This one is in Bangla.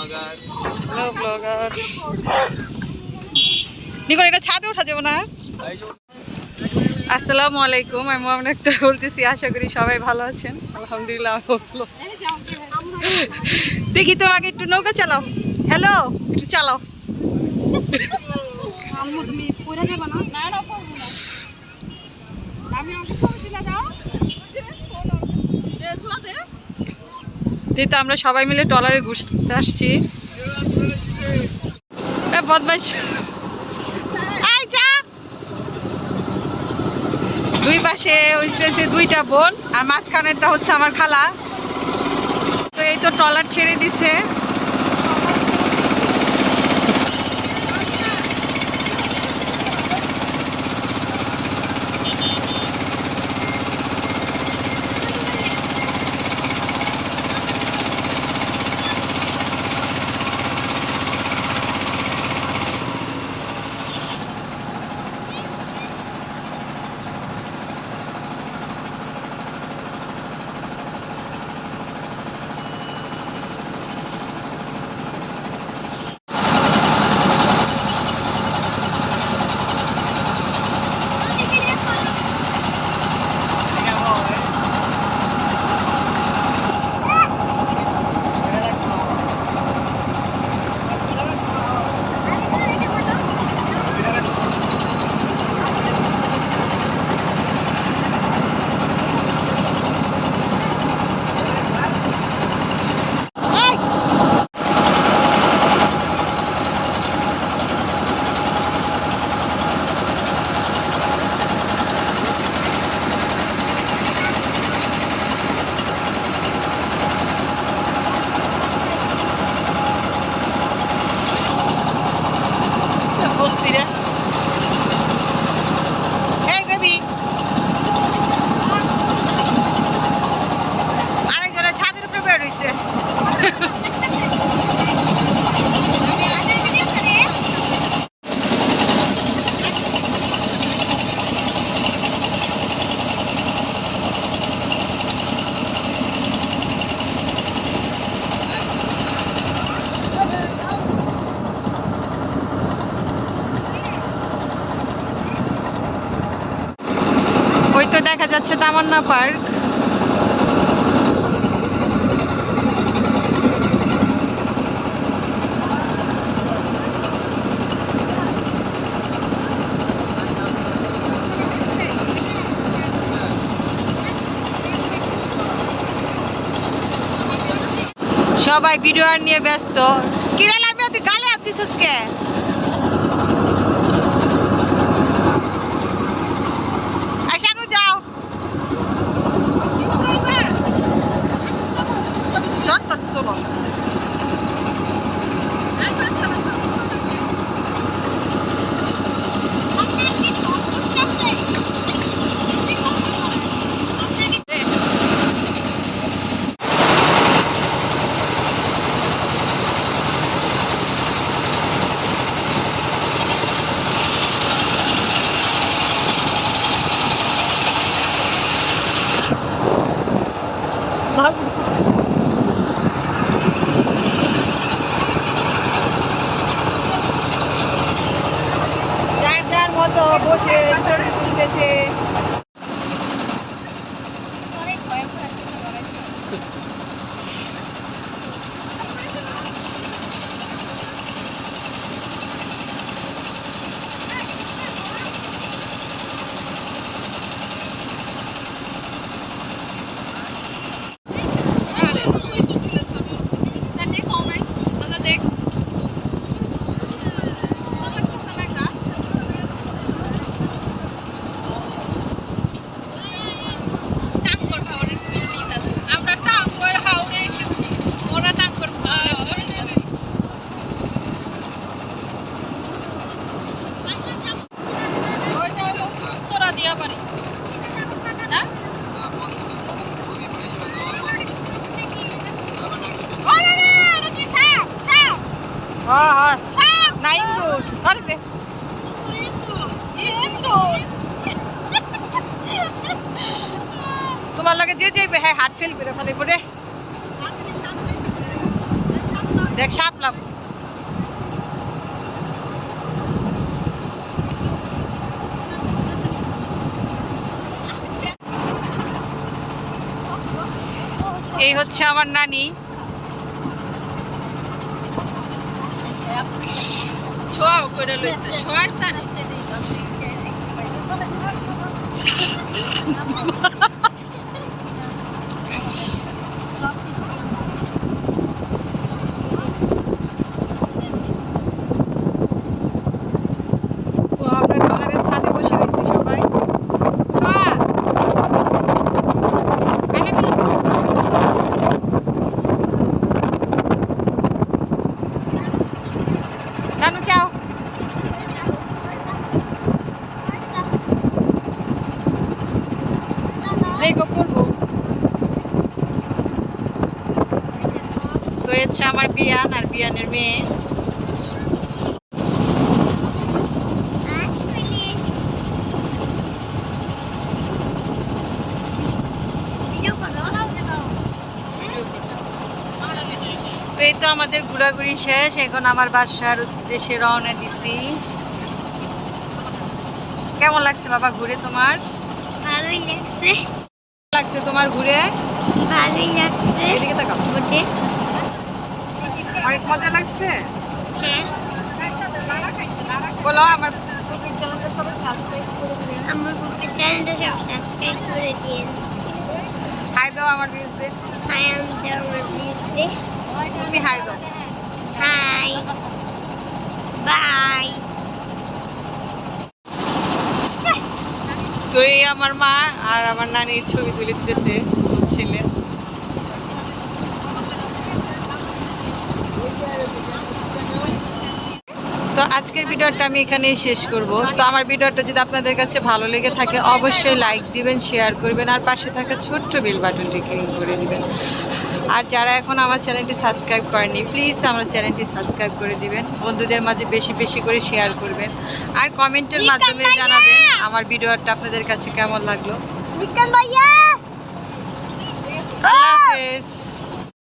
ব্লগার। হ্যালো ব্লগার নিকন এটা ছাদে ওঠা যাব না? আসসালামু আলাইকুম আমি মোহাম্মদ আক্তার বলতেছি আশা করি সবাই ভালো আছেন। আলহামদুলিল্লাহ ভালো দেখি তোমাকে একটু নৌকা চালাও। হ্যালো একটু চালাও। তুমি পড়ে যাবে না? না না পড়ব না। আমি আমাকে ছবি তুলে দাও দে ছোঁয়া দে এই তো আমরা সবাই মিলে ট্রলারে ঘুরতে আসছি। দুই পাশে হইতেছে দুইটা বোন, আর মাঝখানেরটা হচ্ছে আমার খালা। তো এই তো ট্রলার ছেড়ে দিছে। দেখা যাচ্ছে তামান্না পার্ক। সবাই ভিডিও নিয়ে ব্যস্ত। কিরা লাগবে তুই গালে হাত দিছিস যার উত্তরা দিয়াবাড়ি। না? ওরে রে, এটা কি সাপ? সাপ? হ্যাঁ হ্যাঁ না ইন্দু ধরে দে ইন্দুর, ইন্দুর। তোমার লগে যে যাইবে হ্যাঁ হাত ফেল করে ফেলে পড়ে দেখ সাপলাম এই হচ্ছে আমার নানি। ছোয়া করে লইছে। শোয়ার ও আমরা টলারের ছাদে বসে রয়েছি সবাই ছোয়া আলামি। সানু চাও দেখো পড়ব তো হচ্ছে আমার বিয়ান আর বিয়ানের মেয়ে। তো এই তো আমাদের ঘোরাঘুরি শেষ। এখন আমার বাসার উদ্দেশ্যে রওনা দিছি। কেমন লাগছে বাবা ঘুরে তোমার? ভালোই লাগছে। লাগছে তোমার ঘুরে? ভালোই লাগছে। এদিকে তাকাও। ঘুরতে অনেক মজা লাগছে? হ্যাঁ। বলো আমার cooking channel টা সবাই subscribe করে দিবেন। আমার বুকের চ্যানেলটা সব সাবস্ক্রাইব করে দিন হাই দাও আমার ভিউজতে হাই আমি আমার ভিডিওতে তুমি হাই দাও। হাই। বাই। তো আমার মা আর আমার নানির ছবি তুলে দিতেছে। তো আজকের ভিডিওটা আমি এখানেই শেষ করব। তো আমার ভিডিওটা যদি আপনাদের কাছে ভালো লেগে থাকে অবশ্যই লাইক দিবেন শেয়ার করবেন আর পাশে থাকা ছোট্ট বেল বাটনটি ক্লিক করে দিবেন। আর যারা এখন আমার চ্যানেলটি সাবস্ক্রাইব করেনি প্লিজ আমার চ্যানেলটি সাবস্ক্রাইব করে দিবেন। বন্ধুদের মাঝে বেশি বেশি করে শেয়ার করবেন। আর কমেন্টের মাধ্যমে জানাবেন আমার ভিডিওটা আপনাদের কাছে কেমন লাগল। আল্লাহ হাফেজ।